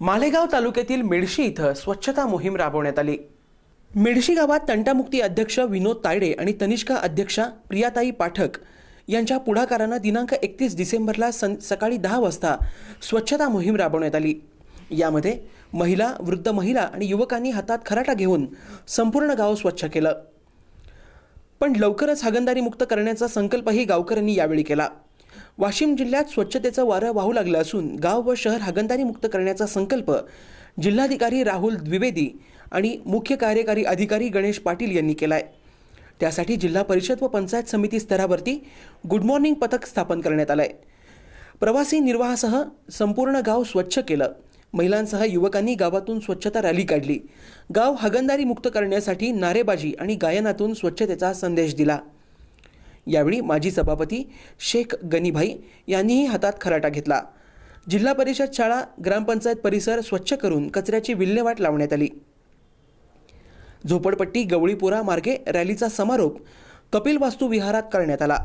मालेगाव तालुक्यातील मेडशी इथं स्वच्छता मोहीम राबवण्यात आली. मेडशी गावात तंटामुक्ती अध्यक्ष विनोद तायडे आणि तनिष्का अध्यक्षा प्रियाताई पाठक यांच्या पुढाकारानं दिनांक एकतीस डिसेंबरला सं सकाळी दहा वाजता स्वच्छता मोहीम राबवण्यात आली. यामध्ये महिला वृद्ध महिला आणि युवकांनी हातात खराटा घेऊन संपूर्ण गाव स्वच्छ केलं. पण लवकरच हागंदारी मुक्त करण्याचा संकल्पही गावकऱ्यांनी यावेळी केला. वाशिम जिल्ह्यात स्वच्छतेचं वारं वाहू लागलं असून गाव व शहर हागंदारी मुक्त करण्याचा संकल्प जिल्हाधिकारी राहुल द्विवेदी आणि मुख्य कार्यकारी अधिकारी गणेश पाटील यांनी केलाय. त्यासाठी जिल्हा परिषद व पंचायत समिती स्तरावरती गुड मॉर्निंग पथक स्थापन करण्यात आलंय. प्रवासी निर्वाहासह संपूर्ण गाव स्वच्छ केलं. महिलांसह युवकांनी गावातून स्वच्छता रॅली काढली. गाव हागंदारी मुक्त करण्यासाठी नारेबाजी आणि गायनातून स्वच्छतेचा संदेश दिला. यावेळी माजी सभापती शेख गनीभाई यांनीही हातात खराटा घेतला. जिल्हा परिषद शाळा ग्रामपंचायत परिसर स्वच्छ करून कचऱ्याची विल्हेवाट लावण्यात आली. झोपडपट्टी गवळीपुरा मार्गे रॅलीचा समारोप कपिल वास्तू विहारात करण्यात आला.